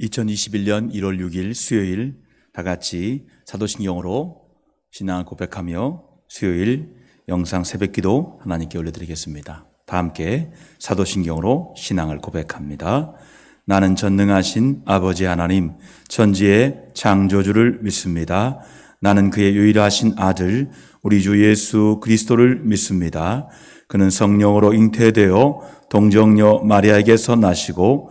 2021년 1월 6일 수요일 다 같이 사도신경으로 신앙을 고백하며 수요일 영상 새벽 기도 하나님께 올려드리겠습니다. 다 함께 사도신경으로 신앙을 고백합니다. 나는 전능하신 아버지 하나님, 천지의 창조주를 믿습니다. 나는 그의 유일하신 아들, 우리 주 예수 그리스도를 믿습니다. 그는 성령으로 잉태되어 동정녀 마리아에게서 나시고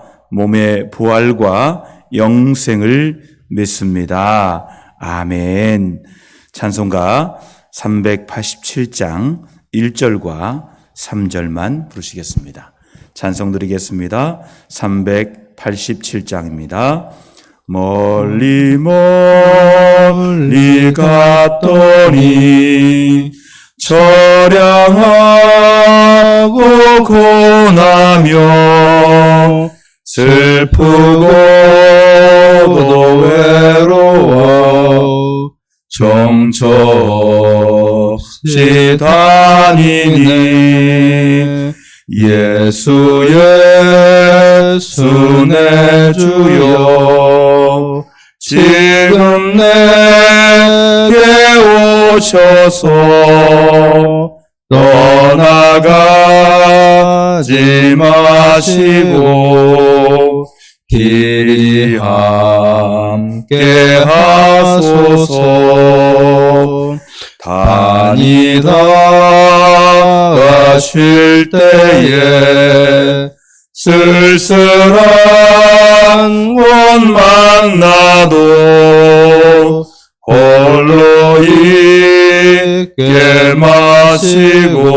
몸의 부활과 영생을 믿습니다. 아멘. 찬송가 387장 1절과 3절만 부르시겠습니다. 찬송 드리겠습니다. 387장입니다. 멀리 멀리 갔더니 처량하고 고나며 슬프고도 외로워 정처없이 다니니 예수 예수 내 주여 지금 내게 오셔서 떠나가지 마시고 함께 하소서. 다니다가 쉴 때에 쓸쓸한 곳 만 나도 홀로 있게 마시고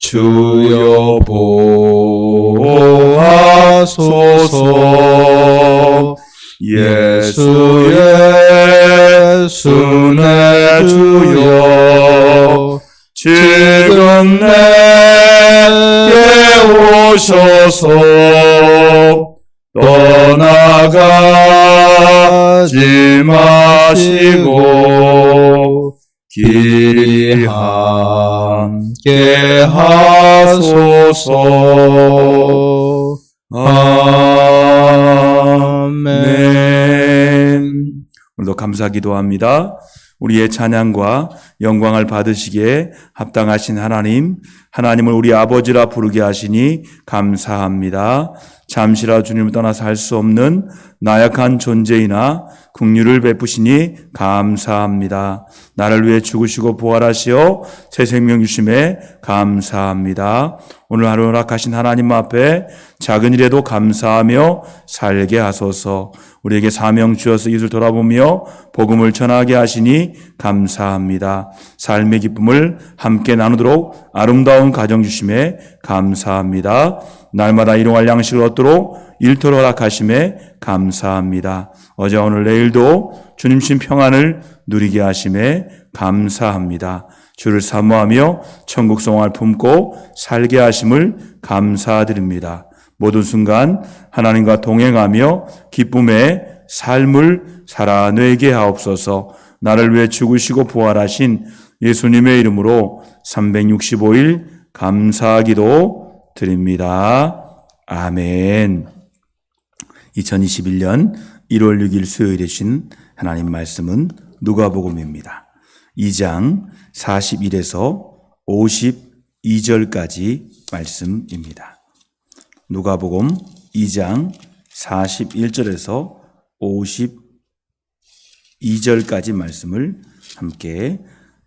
주여 보 예수 예수 내 주여 지금 내게 오셔서. 떠나가지 마시고 길이 함께 하소서. 아 감사 기도합니다. 우리의 찬양과 영광을 받으시기에 합당하신 하나님, 하나님을 우리 아버지라 부르게 하시니 감사합니다. 잠시라 주님을 떠나서 할수 없는 나약한 존재이나 국류를 베푸시니 감사합니다. 나를 위해 죽으시고 부활하시어 새 생명 주심에 감사합니다. 오늘 하루 허락하신 하나님 앞에 작은 일에도 감사하며 살게 하소서. 우리에게 사명 주어서 이웃을 돌아보며 복음을 전하게 하시니 감사합니다. 삶의 기쁨을 함께 나누도록 아름다운 가정 주심에 감사합니다. 날마다 일용할 양식을 얻도록 일터를 허락하심에 감사합니다. 어제 오늘 내일도 주님 신 평안을 누리게 하심에 감사합니다. 주를 사모하며 천국 성화를 품고 살게 하심을 감사드립니다. 모든 순간 하나님과 동행하며 기쁨의 삶을 살아내게 하옵소서 나를 위해 죽으시고 부활하신 예수님의 이름으로 365일 감사기도 드립니다. 아멘. 2021년 1월 6일 수요일에 신 하나님 말씀은 누가복음입니다. 2장 41에서 52절까지 말씀입니다. 누가복음 2장 41절에서 52절까지 말씀을 함께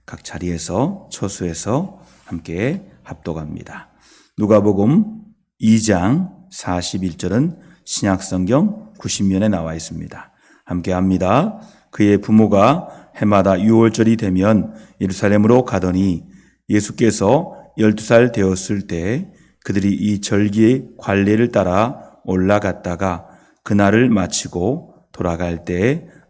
각 자리에서 처수해서 함께 합독합니다. 누가복음 2장 41절은 신약성경 90면에 나와 있습니다. 함께 합니다. 그의 부모가 해마다 6월절이 되면 예루살렘으로 가더니 예수께서 12살 되었을 때 그들이 이 절기의 관례를 따라 올라갔다가 그날을 마치고 돌아갈 때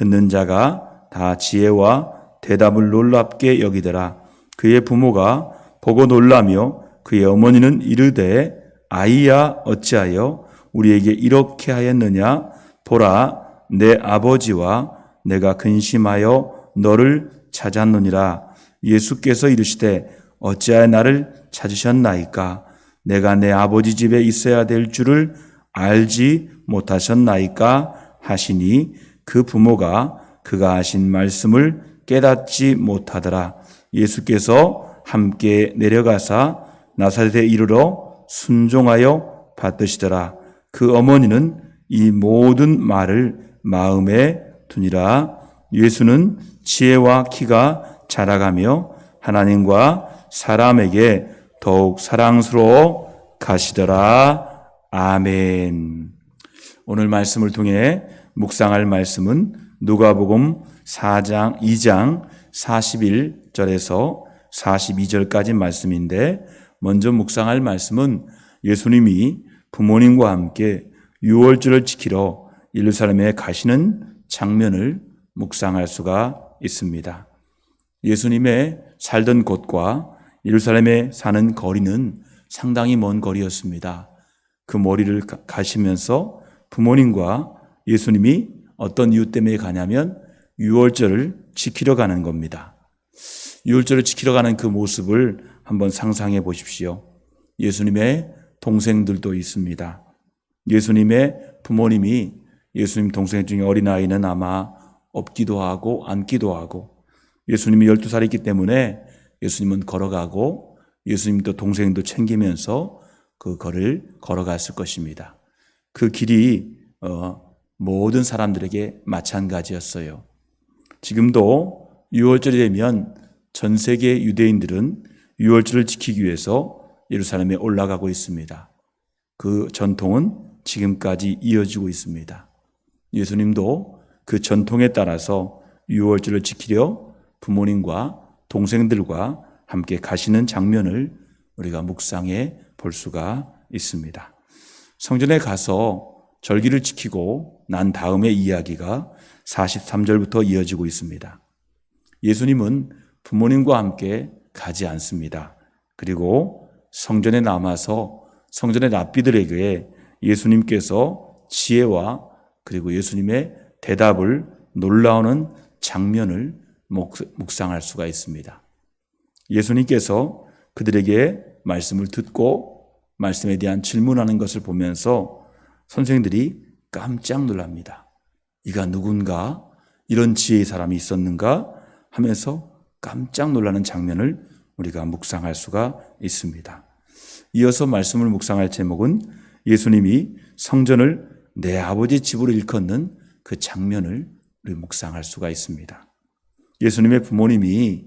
듣는 자가 다 지혜와 대답을 놀랍게 여기더라. 그의 부모가 보고 놀라며 그의 어머니는 이르되 아이야 어찌하여 우리에게 이렇게 하였느냐? 보라 내 아버지와 내가 근심하여 너를 찾았느니라. 예수께서 이르시되 어찌하여 나를 찾으셨나이까? 내가 내 아버지 집에 있어야 될 줄을 알지 못하셨나이까? 하시니 그 부모가 그가 하신 말씀을 깨닫지 못하더라 예수께서 함께 내려가사 나사렛에 이르러 순종하여 받으시더라 그 어머니는 이 모든 말을 마음에 두니라 예수는 지혜와 키가 자라가며 하나님과 사람에게 더욱 사랑스러워 가시더라. 아멘. 오늘 말씀을 통해 묵상할 말씀은 누가복음 4장 2장 41절에서 42절까지 말씀인데 먼저 묵상할 말씀은 예수님이 부모님과 함께 유월절을 지키러 예루살렘에 가시는 장면을 묵상할 수가 있습니다. 예수님의 살던 곳과 예루살렘에 사는 거리는 상당히 먼 거리였습니다. 그 머리를 가- 가시면서 부모님과 예수님이 어떤 이유 때문에 가냐면 유월절을 지키러 가는 겁니다. 유월절을 지키러 가는 그 모습을 한번 상상해 보십시오. 예수님의 동생들도 있습니다. 예수님의 부모님이 예수님 동생 중에 어린아이는 아마 없기도 하고 앉기도 하고 예수님이 12살이기 때문에 예수님은 걸어가고 예수님도 동생도 챙기면서 그 거를 걸어갔을 것입니다. 그 길이 어, 모든 사람들에게 마찬가지였어요. 지금도 6월절이 되면 전 세계 유대인들은 6월절을 지키기 위해서 예루살렘에 올라가고 있습니다. 그 전통은 지금까지 이어지고 있습니다. 예수님도 그 전통에 따라서 6월절을 지키려 부모님과 동생들과 함께 가시는 장면을 우리가 묵상해 볼 수가 있습니다. 성전에 가서 절기를 지키고 난 다음의 이야기가 43절부터 이어지고 있습니다. 예수님은 부모님과 함께 가지 않습니다. 그리고 성전에 남아서 성전의 랍비들에게 예수님께서 지혜와 그리고 예수님의 대답을 놀라우는 장면을 묵- 묵상할 수가 있습니다. 예수님께서 그들에게 말씀을 듣고 말씀에 대한 질문하는 것을 보면서 선생들이 깜짝 놀랍니다. 이가 누군가? 이런 지혜의 사람이 있었는가? 하면서 깜짝 놀라는 장면을 우리가 묵상할 수가 있습니다. 이어서 말씀을 묵상할 제목은 예수님이 성전을 내 아버지 집으로 일컫는 그 장면을 우리 묵상할 수가 있습니다. 예수님의 부모님이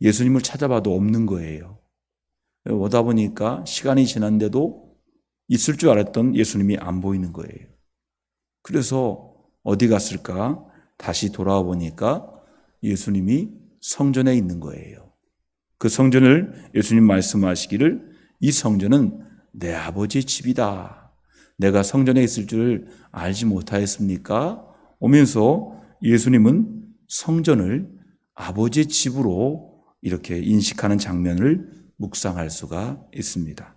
예수님을 찾아봐도 없는 거예요. 오다 보니까 시간이 지났는데도 있을 줄 알았던 예수님이 안 보이는 거예요. 그래서 어디 갔을까? 다시 돌아와 보니까 예수님이 성전에 있는 거예요. 그 성전을 예수님 말씀하시기를 이 성전은 내 아버지 집이다. 내가 성전에 있을 줄 알지 못하였습니까? 오면서 예수님은 성전을 아버지 집으로 이렇게 인식하는 장면을 묵상할 수가 있습니다.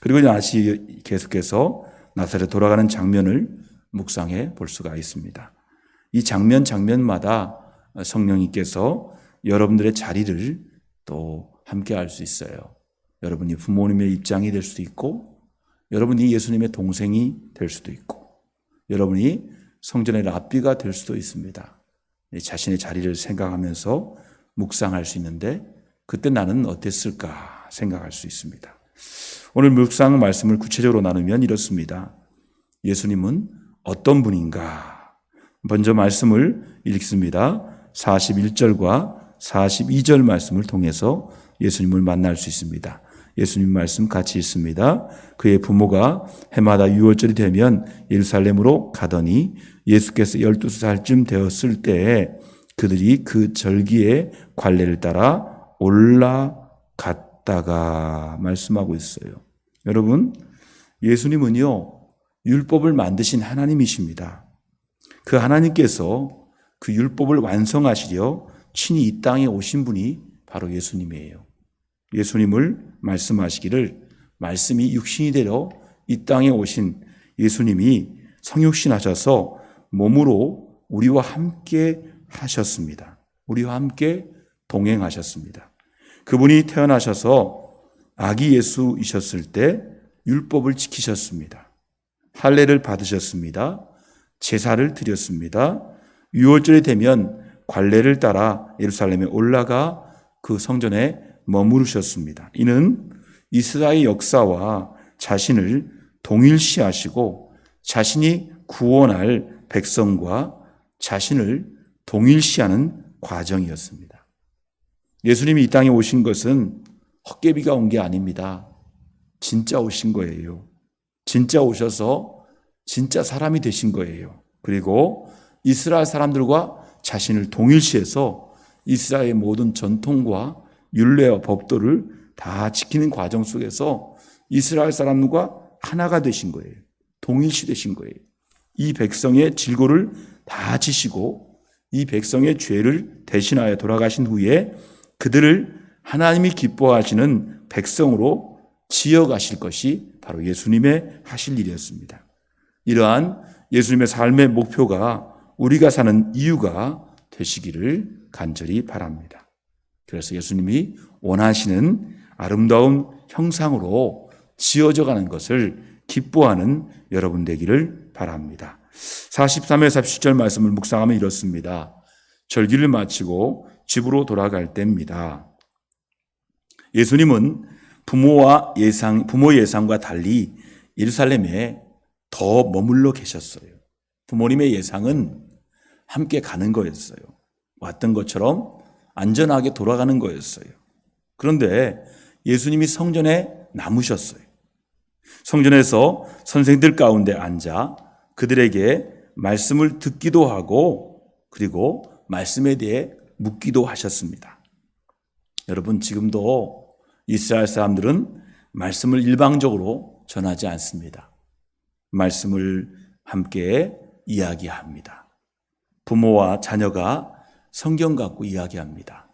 그리고 다시 계속해서 나사렛 돌아가는 장면을 묵상해 볼 수가 있습니다. 이 장면 장면마다 성령님께서 여러분들의 자리를 또 함께 할 수 있어요. 여러분이 부모님의 입장이 될 수도 있고, 여러분이 예수님의 동생이 될 수도 있고, 여러분이 성전의 랍비가 될 수도 있습니다. 자신의 자리를 생각하면서 묵상할 수 있는데, 그때 나는 어땠을까 생각할 수 있습니다. 오늘 묵상 말씀을 구체적으로 나누면 이렇습니다. 예수님은 어떤 분인가? 먼저 말씀을 읽습니다. 41절과 42절 말씀을 통해서 예수님을 만날 수 있습니다. 예수님 말씀 같이 있습니다. 그의 부모가 해마다 6월절이 되면 예루살렘으로 가더니 예수께서 12살쯤 되었을 때에 그들이 그 절기의 관례를 따라 올라갔다 가 말씀하고 있어요. 여러분, 예수님은요, 율법을 만드신 하나님이십니다. 그 하나님께서 그 율법을 완성하시려 친히 이 땅에 오신 분이 바로 예수님이에요. 예수님을 말씀하시기를 말씀이 육신이 되려 이 땅에 오신 예수님이 성육신 하셔서 몸으로 우리와 함께 하셨습니다. 우리와 함께 동행하셨습니다. 그분이 태어나셔서 아기 예수이셨을 때 율법을 지키셨습니다. 할례를 받으셨습니다. 제사를 드렸습니다. 6월절이 되면 관례를 따라 예루살렘에 올라가 그 성전에 머무르셨습니다. 이는 이스라엘 역사와 자신을 동일시하시고 자신이 구원할 백성과 자신을 동일시하는 과정이었습니다. 예수님이 이 땅에 오신 것은 헛개비가 온 게 아닙니다. 진짜 오신 거예요. 진짜 오셔서 진짜 사람이 되신 거예요. 그리고 이스라엘 사람들과 자신을 동일시해서 이스라엘의 모든 전통과 율례와 법도를 다 지키는 과정 속에서 이스라엘 사람과 하나가 되신 거예요. 동일시 되신 거예요. 이 백성의 질고를 다 지시고 이 백성의 죄를 대신하여 돌아가신 후에 그들을 하나님이 기뻐하시는 백성으로 지어가실 것이 바로 예수님의 하실 일이었습니다. 이러한 예수님의 삶의 목표가 우리가 사는 이유가 되시기를 간절히 바랍니다. 그래서 예수님이 원하시는 아름다운 형상으로 지어져 가는 것을 기뻐하는 여러분 되기를 바랍니다. 43회 47절 말씀을 묵상하면 이렇습니다. 절기를 마치고 집으로 돌아갈 때입니다. 예수님은 부모와 예상, 부모 예상과 달리 예루살렘에 더 머물러 계셨어요. 부모님의 예상은 함께 가는 거였어요. 왔던 것처럼 안전하게 돌아가는 거였어요. 그런데 예수님이 성전에 남으셨어요. 성전에서 선생들 가운데 앉아 그들에게 말씀을 듣기도 하고 그리고 말씀에 대해 묻기도 하셨습니다. 여러분, 지금도 이스라엘 사람들은 말씀을 일방적으로 전하지 않습니다. 말씀을 함께 이야기합니다. 부모와 자녀가 성경 갖고 이야기합니다.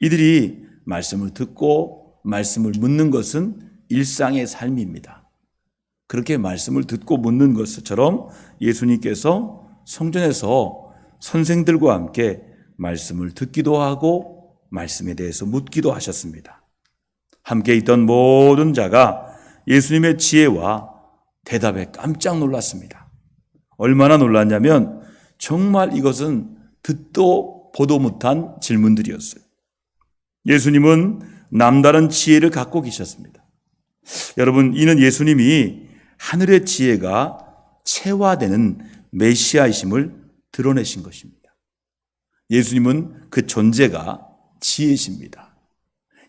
이들이 말씀을 듣고 말씀을 묻는 것은 일상의 삶입니다. 그렇게 말씀을 듣고 묻는 것처럼 예수님께서 성전에서 선생들과 함께 말씀을 듣기도 하고 말씀에 대해서 묻기도 하셨습니다. 함께 있던 모든 자가 예수님의 지혜와 대답에 깜짝 놀랐습니다. 얼마나 놀랐냐면 정말 이것은 듣도 보도 못한 질문들이었어요. 예수님은 남다른 지혜를 갖고 계셨습니다. 여러분, 이는 예수님이 하늘의 지혜가 체화되는 메시아이심을 드러내신 것입니다. 예수님은 그 존재가 지혜십니다.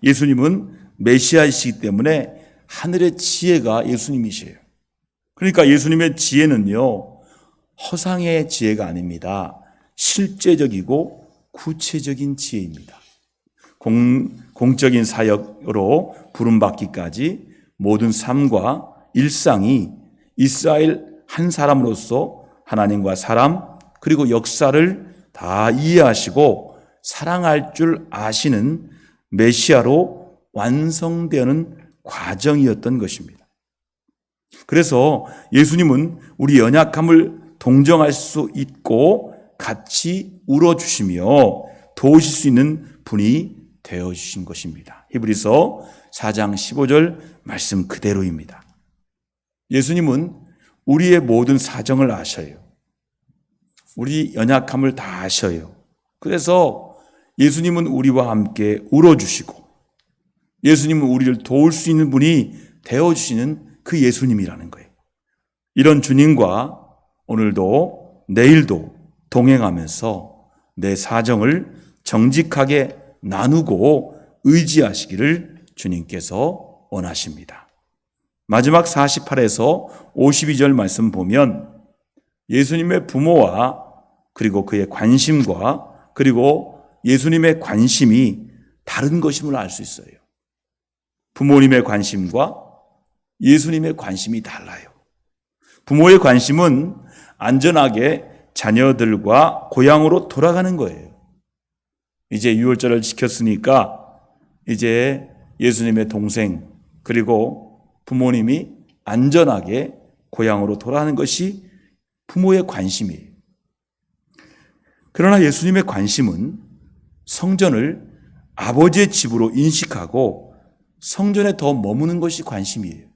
예수님은 메시아이시기 때문에 하늘의 지혜가 예수님이시에요. 그러니까 예수님의 지혜는요, 허상의 지혜가 아닙니다. 실제적이고 구체적인 지혜입니다. 공, 공적인 사역으로 부름받기까지 모든 삶과 일상이 이스라엘 한 사람으로서 하나님과 사람 그리고 역사를 다 이해하시고 사랑할 줄 아시는 메시아로 완성되는 과정이었던 것입니다. 그래서 예수님은 우리 연약함을 동정할 수 있고 같이 울어주시며 도우실 수 있는 분이 되어주신 것입니다. 히브리서 4장 15절 말씀 그대로입니다. 예수님은 우리의 모든 사정을 아셔요. 우리 연약함을 다 아셔요. 그래서 예수님은 우리와 함께 울어주시고 예수님은 우리를 도울 수 있는 분이 되어주시는 그 예수님이라는 거예요. 이런 주님과 오늘도 내일도 동행하면서 내 사정을 정직하게 나누고 의지하시기를 주님께서 원하십니다. 마지막 48에서 52절 말씀 보면 예수님의 부모와 그리고 그의 관심과 그리고 예수님의 관심이 다른 것임을 알 수 있어요. 부모님의 관심과 예수님의 관심이 달라요. 부모의 관심은 안전하게 자녀들과 고향으로 돌아가는 거예요. 이제 유월절을 지켰으니까 이제 예수님의 동생 그리고 부모님이 안전하게 고향으로 돌아가는 것이 부모의 관심이에요. 그러나 예수님의 관심은 성전을 아버지의 집으로 인식하고 성전에 더 머무는 것이 관심이에요.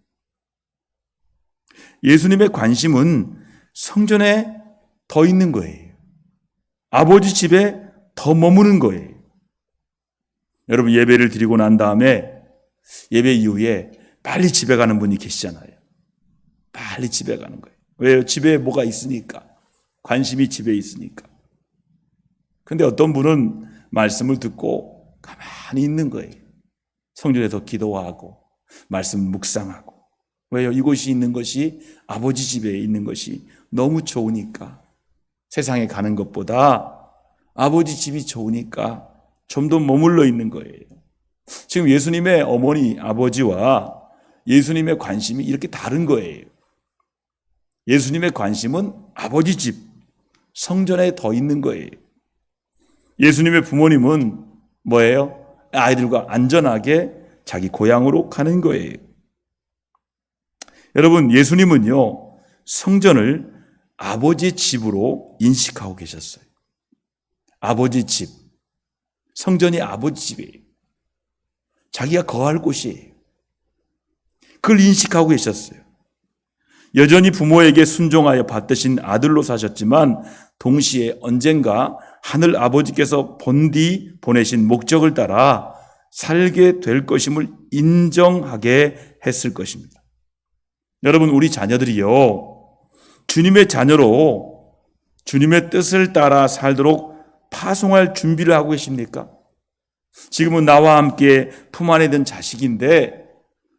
예수님의 관심은 성전에 더 있는 거예요. 아버지 집에 더 머무는 거예요. 여러분 예배를 드리고 난 다음에 예배 이후에 빨리 집에 가는 분이 계시잖아요. 빨리 집에 가는 거예요. 왜요? 집에 뭐가 있으니까. 관심이 집에 있으니까. 근데 어떤 분은 말씀을 듣고 가만히 있는 거예요. 성전에서 기도하고 말씀 묵상하고. 왜요? 이곳이 있는 것이 아버지 집에 있는 것이 너무 좋으니까. 세상에 가는 것보다 아버지 집이 좋으니까 좀 더 머물러 있는 거예요. 지금 예수님의 어머니, 아버지와 예수님의 관심이 이렇게 다른 거예요. 예수님의 관심은 아버지 집, 성전에 더 있는 거예요. 예수님의 부모님은 뭐예요? 아이들과 안전하게 자기 고향으로 가는 거예요. 여러분, 예수님은요, 성전을 아버지 집으로 인식하고 계셨어요. 아버지 집. 성전이 아버지 집이에요. 자기가 거할 곳이에요. 그걸 인식하고 계셨어요. 여전히 부모에게 순종하여 받드신 아들로 사셨지만 동시에 언젠가 하늘 아버지께서 본디 보내신 목적을 따라 살게 될 것임을 인정하게 했을 것입니다. 여러분, 우리 자녀들이요. 주님의 자녀로 주님의 뜻을 따라 살도록 파송할 준비를 하고 계십니까? 지금은 나와 함께 품 안에 든 자식인데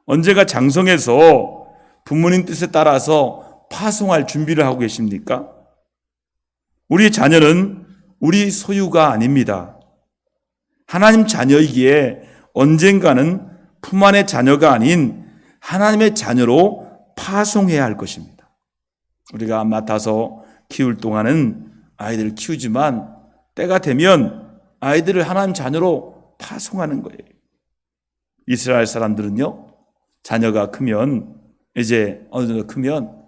언제가 장성해서 부모님 뜻에 따라서 파송할 준비를 하고 계십니까? 우리 자녀는 우리 소유가 아닙니다. 하나님 자녀이기에 언젠가는 품 안의 자녀가 아닌 하나님의 자녀로 파송해야 할 것입니다. 우리가 맡아서 키울 동안은 아이들을 키우지만 때가 되면 아이들을 하나님 자녀로 파송하는 거예요. 이스라엘 사람들은요, 자녀가 크면, 이제 어느 정도 크면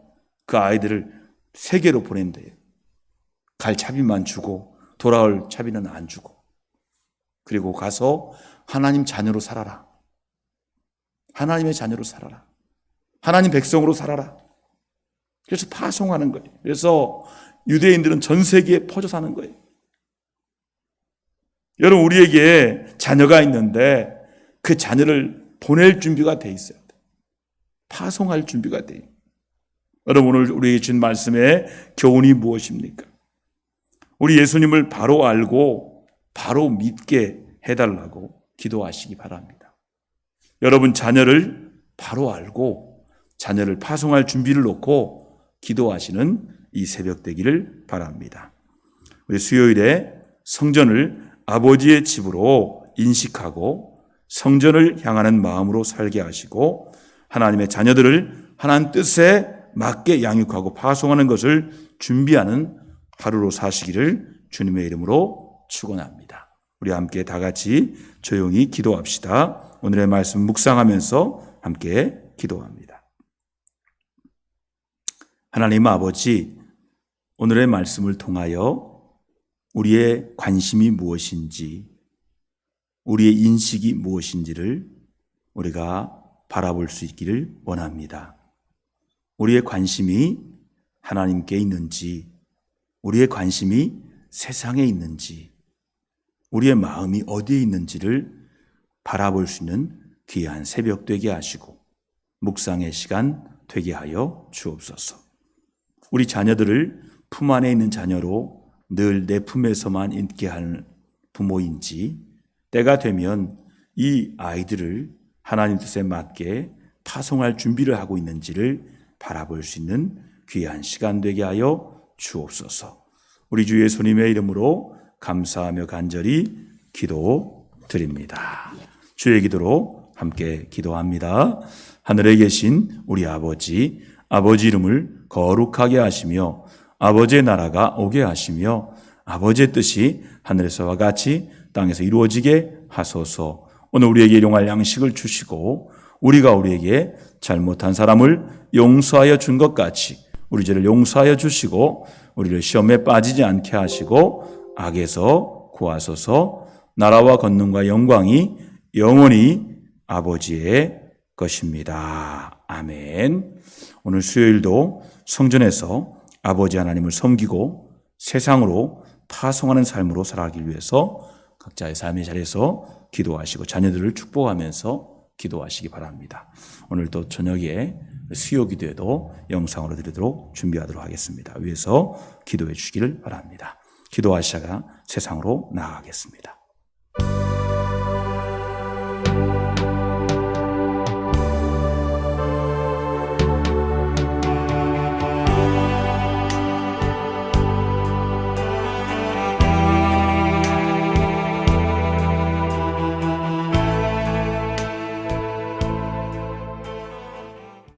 그 아이들을 세계로 보낸대요. 갈 차비만 주고 돌아올 차비는 안 주고. 그리고 가서 하나님 자녀로 살아라. 하나님의 자녀로 살아라. 하나님 백성으로 살아라. 그래서 파송하는 거예요. 그래서 유대인들은 전 세계에 퍼져 사는 거예요. 여러분, 우리에게 자녀가 있는데 그 자녀를 보낼 준비가 돼 있어야 돼. 파송할 준비가 돼. 여러분, 오늘 우리에게 준 말씀의 교훈이 무엇입니까? 우리 예수님을 바로 알고 바로 믿게 해달라고 기도하시기 바랍니다. 여러분, 자녀를 바로 알고 자녀를 파송할 준비를 놓고 기도하시는 이 새벽 되기를 바랍니다. 우리 수요일에 성전을 아버지의 집으로 인식하고 성전을 향하는 마음으로 살게 하시고 하나님의 자녀들을 하나님 뜻에 맞게 양육하고 파송하는 것을 준비하는 하루로 사시기를 주님의 이름으로 축원합니다. 우리 함께 다 같이 조용히 기도합시다. 오늘의 말씀 묵상하면서 함께 기도합니다. 하나님 아버지, 오늘의 말씀을 통하여 우리의 관심이 무엇인지, 우리의 인식이 무엇인지를 우리가 바라볼 수 있기를 원합니다. 우리의 관심이 하나님께 있는지, 우리의 관심이 세상에 있는지, 우리의 마음이 어디에 있는지를 바라볼 수 있는 귀한 새벽 되게 하시고, 묵상의 시간 되게 하여 주옵소서. 우리 자녀들을 품 안에 있는 자녀로 늘 내 품에서만 있게 할 부모인지 때가 되면 이 아이들을 하나님 뜻에 맞게 파송할 준비를 하고 있는지를 바라볼 수 있는 귀한 시간 되게 하여 주옵소서. 우리 주 예수님의 이름으로 감사하며 간절히 기도 드립니다. 주의 기도로 함께 기도합니다. 하늘에 계신 우리 아버지, 아버지 이름을 거룩하게 하시며 아버지의 나라가 오게 하시며 아버지의 뜻이 하늘에서와 같이 땅에서 이루어지게 하소서. 오늘 우리에게 일용할 양식을 주시고 우리가 우리에게 잘못한 사람을 용서하여 준 것 같이 우리 죄를 용서하여 주시고 우리를 시험에 빠지지 않게 하시고 악에서 구하소서 나라와 권능과 영광이 영원히 아버지의 것입니다. 아멘. 오늘 수요일도 성전에서 아버지 하나님을 섬기고 세상으로 파송하는 삶으로 살아가기 위해서 각자의 삶의 자리에서 기도하시고 자녀들을 축복하면서 기도하시기 바랍니다. 오늘 또 저녁에 수요 기도에도 영상으로 드리도록 준비하도록 하겠습니다. 위에서 기도해 주시기를 바랍니다. 기도하시다가 세상으로 나아가겠습니다.